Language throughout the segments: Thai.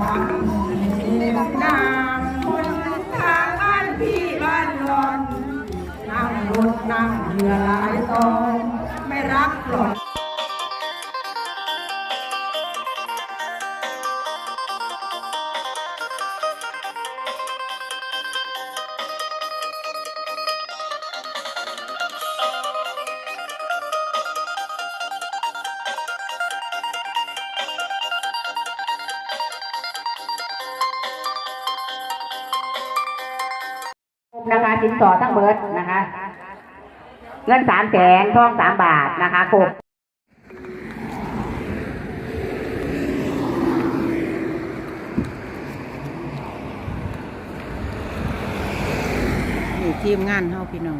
นางคนทางบ้านพี่บ้านนอนนั่งรถนั่งเรือหลายตอนไม่รักหรอก นะคะสินสอดทั้งเบิดนะคะ เงินสามแสนทองสามบาทนะคะครบนี่ทีมงานเฮาพี่น้อง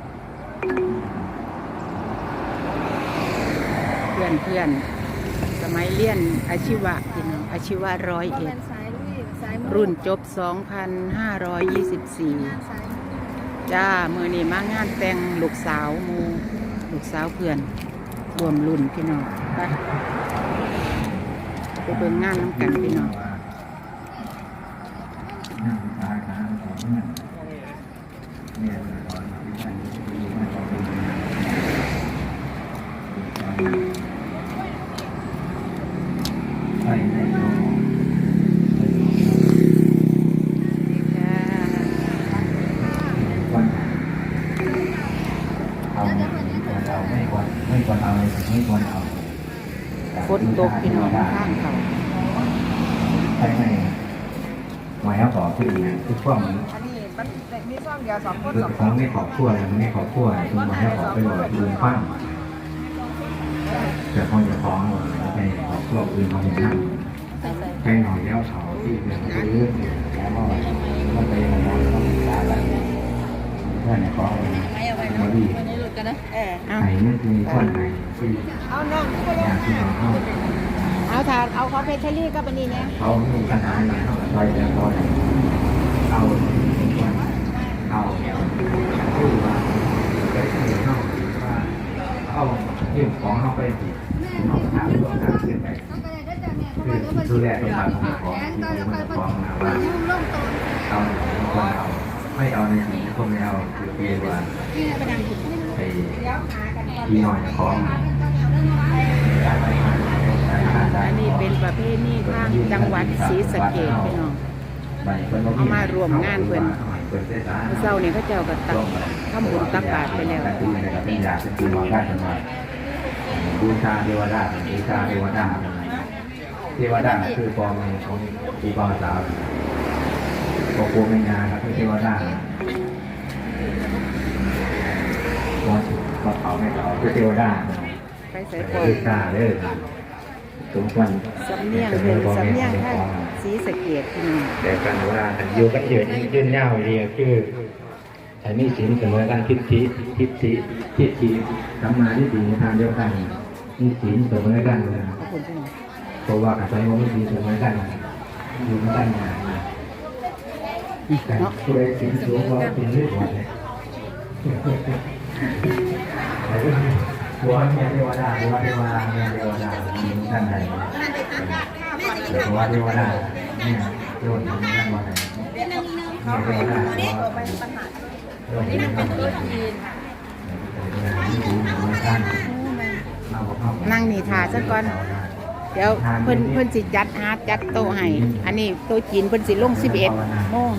เพื่อนเพื่อนสมัยเรียนอาชีวะพี่น้องอาชีวะร้อยเอ็ดรุ่นจบ 2,524 จ้ามือนี้มางานแต่งลูกสาวหมูลูกสาวเพื่อนรวมรุ่นพี่น้องไปไปเบิ่งงานน้ำกันพี่น้อง จ้า เอาเราไม่ควรไม่ควรเอาในสิ่งที่ควรเอา ฝนตกพี่น้องข้างเขาใช่ไหมหมายเอาต่อที่ดีทุกช่วงนี้อันนี้มันมีซ่องเดียวสองคนคือสองคของนไม่ขอขั้วเลยไม่ขอขั้วคือหมายเอาขอไปเลยลืมฟังแต่คนจะฟ้องเราไปขอขั้วอื่นเขาเห็นนั่งใช้หน่อยแล้วเขาที่เรื่องซื้อแล้วก็ก็ไปมองต้องศึกษาอะไรเพื่อนเนี่ยฟ้องมาดี เอาไหนนี่คือคนไหนที่เอาน้องอยากที่เราเข้าเอาถาดเอาคอเพชรลี่กับอันนี้เนี่ยเขามีปัญหาอะไรเขาซอยเดือดร้อนเอาคนเอาคือว่าเคยเห็นเขาว่าเอายื่นของเขาไปผิดเขาถามตัวทางขึ้นไปคือดูแลตรงนั้นของของที่มันของนะว่าเอาคนเอาไม่เอาในสิ่งที่พวกไม่เอาคือเปว่า ไปที่หน่อยของอันนี้เป็นประเพณีทางจังหวัดศรีสะเกษพี่น้องเอามารวมงานเพิ่นเมื่อเช้านี้เขาเจ้าก็ตักทำบุญตักบาตรไปแล้วเป็นอยากเป็นปีนอนได้ทำไมบูชาเทวดาบูชาเทวดาเทวดาคือปองของปีกองสาวปองปูแม่งานครับคือเทวดาวันก็ เขาไม่เขาคือเทวดาไปใส่เป็นก่อนบูชาเด้อสมควรสำเนียงเป็นสำเนียงทางศรีสะเกษพี่น้องแต่การว่าอยู่กันเยอะยืนยาวเรียคือใช้มีศีลเสมอกันทิฏฐิทิฏฐิทิฏฐิสัมมาทิฏฐิในทางเดียวกันมีศีลเสมอกันเลยขอบคุณพี่น้องเพราะว่าอาศัยว่ามีศีลเสมอกันอยู่ด้วยกันมาแต่ผู้ใดศีลสูงกว่าเป็นเรื่องหัวเลย หัวเนี่ยเทวดาหัวเทวดาเนี่ยเทวดามีท่านใดหัวเทวดาเนี่ยโยนท่านว่าไหนเขาไปตัวนี้ออกไปปัญหานี่มันเป็นตัวจีนนั่งนี่ทาซะก่อน เดี๋ยวเพิ่นเพิ่นสิจัดฮาร์ดจัดโต๊ะให้ อันนี้โต๊ะจีนเพิ่นสิลง11โมง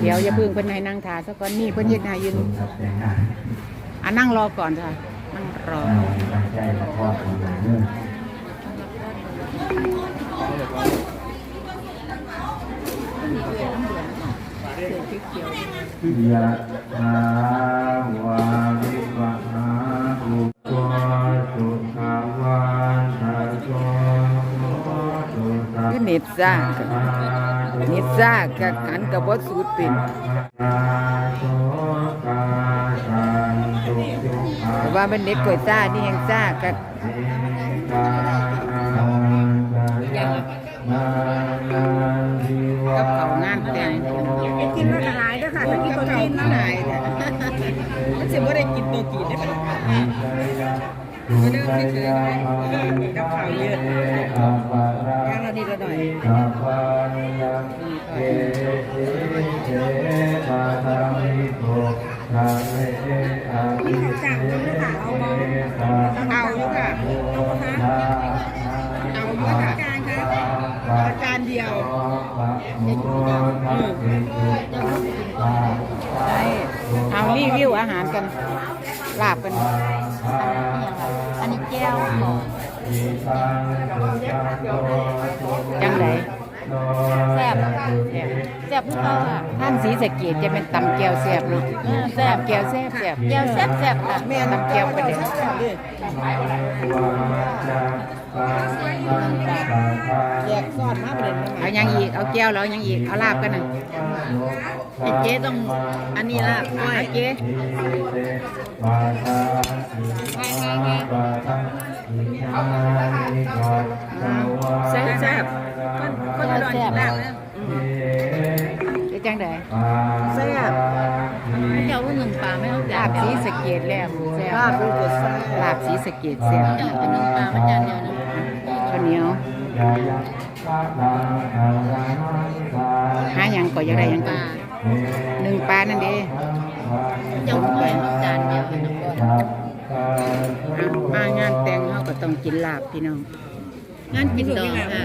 เดี๋ยวอย่าเพิ่งเพิ่นให้นั่งทาซะก่อนนี่เพิ่นเฮ็ดให้อยู่อะนั่งรอก่อนค่ะนั่งรอยะถาวาริวหาภูวาสุขาวาทาโสสุตาคือเน็ตซ่าเน็ตซ่ากับหันกับวัสูตรป็นโสกาสันตุยุขาแต่ว่ามันเน็ตก่อยซ่านี่ยังซ่ากับ กับข้าวเยอะย่างเราดีละหน่อยเอาเอาเยู่ค่ะเอาอยู่ค่ะอาจารย์เดียวเอารีวิวอาหารกันลาบกัน อันนี้แก้วจังไดแซ่บแซ่บทุกตัวค่ะท่านสีสะเกดจะเป็นตำแก้วแซ่บเนาะเออแซ่บตำแก้วแซ่บแซ่บแก้วแซ่บแซ่บค่ะแม่ตำแก้วไปเลยแยกซอดมาประเด็นเอายังอีกเอาแก้วแล้วยังอีกเอาลาบกันน่ะ ไอ้เจ๊ต้องอันนี้ละก้อยเจ๊แซ่บแซ่บคนอร่อยแซ่บได้จังไดแซ่บไม่เจ้าว่าหนึ่งปลาไม่ต้องลาบสีสะเกดแล้วแซ่บลาบดูกดแซ่บลาบสีสะเกดแซ่บเจ้าอันหนึ่งปลามันจานเดียวนะข้าวเหนียวหาหยังก็อยากได้หยังก็ หนึ่งปลานั่นเด้เจ้าก้อยจานเดียวนะก้อยมางานแต่งเขาก็ต้องกินลาบพี่น้อง งานกินดองค่ะ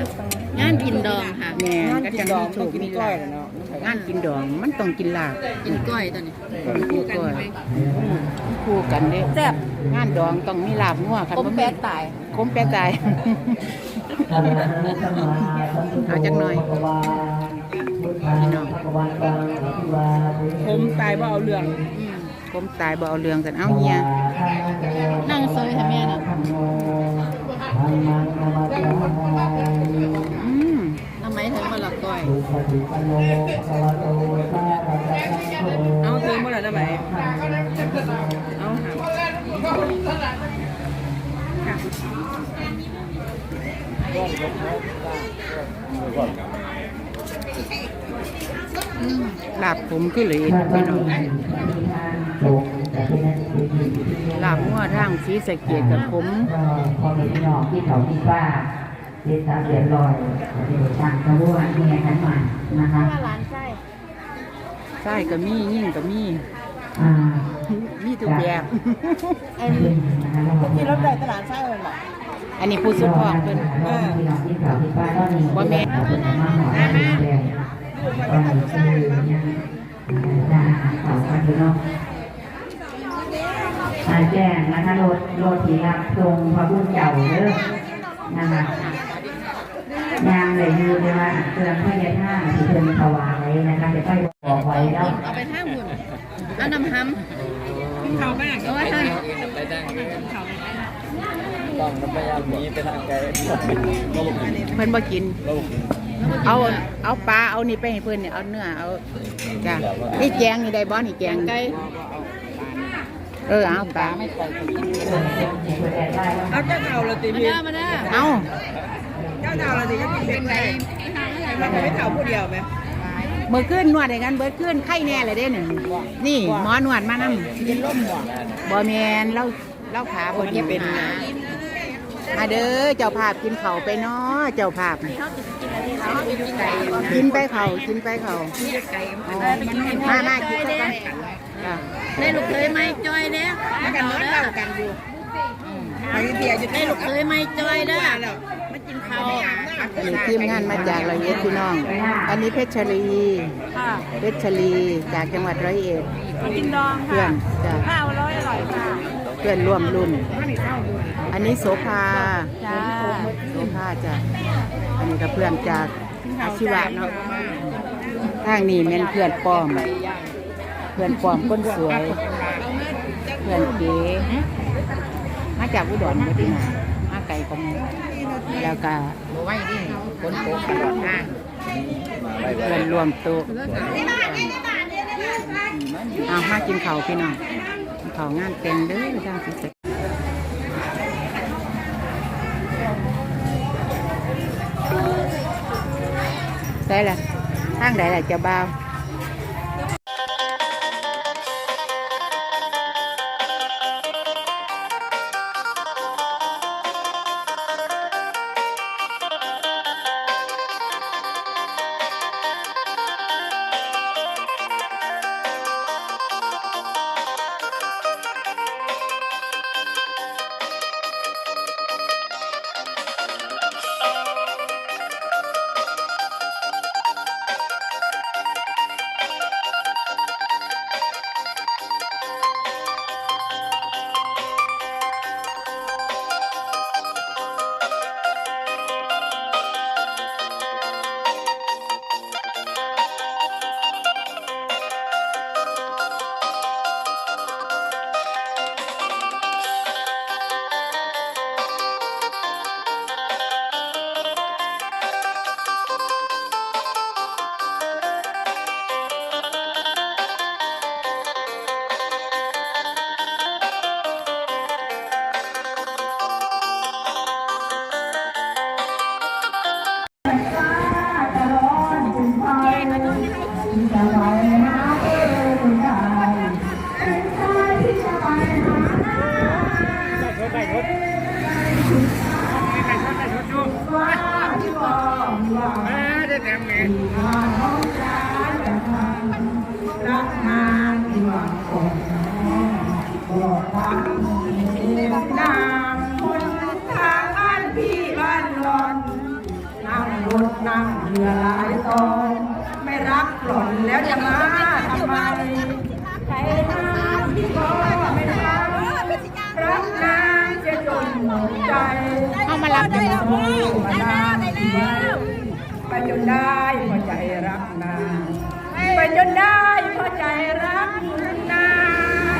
งานกินดองค่ะแม่งานก็กิจะนดมีองโชต้องคกินมีกล้ลาอยบแล้วเนาะงานกินดองมันต้องกินลาบกินก้อยตัวนี้คู่กันคู่กันเด้แซ่บงานดองต้องมีลาบงัวคันผมบ่แปมีดตายคมแปะตายเอาจักหน่อย พี่น้องผมตายบ่เอาเรื่องอืมคมตายบ่เอาเรื่องกันเอาเฮียนั่งซอยทำแม่น่ะอืมทำไมถึงมาหลักก้อยเอาเธอเมื่อไหร่ได้ไหมเอาหา ลาบผมคือเลยพี่น้องลาบงัวทางสีสะเกดกับผมพอมีพี่น้องที่เขาที่ว่าเรียนตามเรียนลอยที่ต่างกระบวนนี่ขันมานะคะร้านไส้ใช่ก็มียิ่งก็มีอ่ามีทุกแบบที่รถได้ตลาดไส้เลยหรออันนี้ผู้สุดทองเพิ่นพี่น้องที่เขาที่ว่าตอนนี้บ่แม่ นมาหอมาแดงตอนนี้คือยังจ้าเขากันอยู่เนาะอาแจ้งนะคะรถรถที่รับตรงพระพุทธเจ้าเด้อนะคะยางเลยยืนเลยว่าเครื่องพระยาท่าที่เพิ่นถวายนะคะจะไปบอกไว้แล้วเอาไปท่าหุ่นเอาน้ำห้ำเขาแม่งเอาไว้ท่าเพิ่นบ่กิน เอาเอาปลาเอานี่ไปให้เพิ่นเนี่ยเอาเนื้อเอาจ้ะนี่แกงนี่ได้บ่นี่แกงไก่เออเอาปลาเอาเจ้าเก่าละติมาพี่เด้อมาเด้อเอาเจ้าเก่าละติยังเป็นไงมันไม่เก่าผู้เดียวไหมมือขึ้นนวดให้กันเบิดขึ้นไข้แน่เลยเด้นี่นี่หมอนวดมานํกินล่มบ่บ่แม่นเราเราขาบ่เจ็บเป็นขามาเด้อเจ้าภาพกินข้าวไปเนาะเจ้าภาพ กินไปเขากินไปเขามามากินไปกันจ้ะได้ลูกเคยไหมจอยเด้อมากันน้อยเด้อเท่ากันอยู่บางทีอาจจะได้ลูกเคยไหมจอยเด้อมากินข้าวมีทีมงานมาจากร้อยเอ็ดพี่น้อง อันนี้เพชรชลีค่ะเพชรชลีจากจังหวัดร้อยเอ็ดกินดองเพื่อนจ้ะข้าวร้อยอร่อยค่ะเพื่อนร่วมรุ่น อันนี้โสภาจ้าโสภาจ้ะอั นนี้ก็เพื่อนจากอาชีวะเนาะทางนี้แม่นเพื่อนปลอม เพื่อนปลอมคนสวย เพื่อนเก๋มาจากอุดรเมื่อที่นามาไกลกว่าหมูแล้วก็ไว้ดิคนโตกระโดดห้างเพื่อนรวมโตะเอามากินข้าพี่น้องกินข้างานแต่งเด้อทางสิ เสได้ละท เอามารับได้แล้วโอ้มานานไปจนได้พอใจรักนางไปจนได้พอใจรักนาง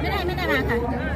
ไม่ได้ไม่ได้มาค่ะ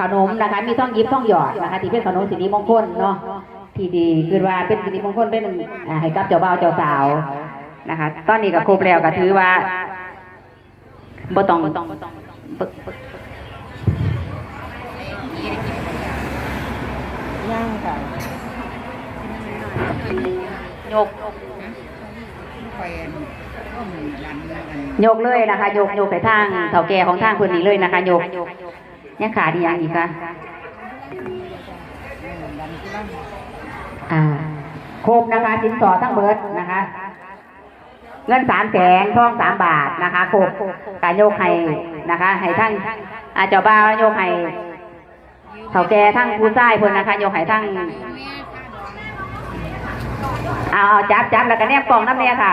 ขนมนะคะ มีท่องยิบท่องหยอดนะคะที่เป็นขนมสิริมงคลเนาะที่ดีคือว่าเป็นสิริมงคลเป็นอ่าให้กับเจ้าบ่าวเจ้าสาวนะคะ ตอนนี้ก็ครบแล้วก็ถือว่าบ่ต้องบ่ต้องย่างค่ะยกยกเลยนะคะ ยกยกไปทางเถาแก่ของทางคนนี้เลยนะคะ ยก ยังขาดอีกอย่างอีกคะอ่าครบนะคะสินสอดทั้งเบิดนะคะเงินสามแสนทองสามบาทนะคะครบการโยกให้นะคะให้ทั้งอาเจ้าบ่าวโยกให้เถาแก่ทั้งผู้ชายเพิ่นนะคะโยกให้ทั้งเอาเอาจับจับแล้วก็แนบกล่องน้ำเนี่ยค่ะ